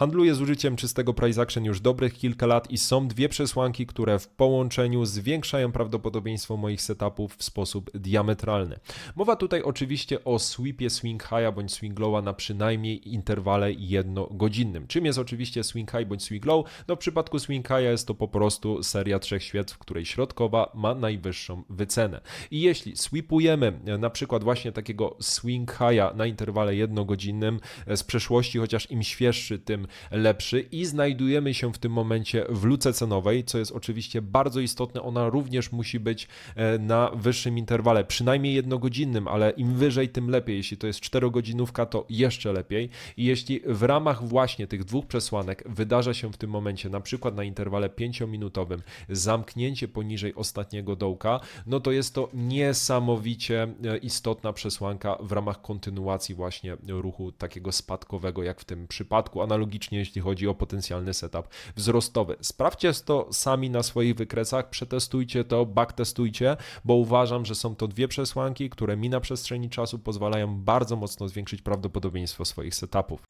Handluję z użyciem czystego price action już dobrych kilka lat i są dwie przesłanki, które w połączeniu zwiększają prawdopodobieństwo moich setupów w sposób diametralny. Mowa tutaj oczywiście o sweepie swing high'a bądź swing low'a na przynajmniej interwale jednogodzinnym. Czym jest oczywiście swing high bądź swing low? No w przypadku swing high'a jest to po prostu seria trzech świec, w której środkowa ma najwyższą wycenę. I jeśli sweepujemy e, na przykład właśnie takiego swing high'a na interwale jednogodzinnym e, z przeszłości, chociaż im świeższy, tym lepszy i znajdujemy się w tym momencie w luce cenowej, co jest oczywiście bardzo istotne, ona również musi być e, na wyższym interwale, przynajmniej jednogodzinnym, ale im wyżej, tym lepiej. Jeśli to jest czterogodzinówka, to jeszcze lepiej. I jeśli w ramach właśnie tych dwóch przesłanek wydarza się w tym momencie, na przykład na interwale 5-minutowym, zamknięcie poniżej ostatniego dołka, no to jest to niesamowicie e, istotna przesłanka w ramach kontynuacji właśnie ruchu takiego spadkowego, jak w tym przypadku, jeśli chodzi o potencjalny setup wzrostowy. Sprawdźcie to sami na swoich wykresach, przetestujcie to, backtestujcie, bo uważam, że są to dwie przesłanki, które mi na przestrzeni czasu pozwalają bardzo mocno zwiększyć prawdopodobieństwo swoich setupów.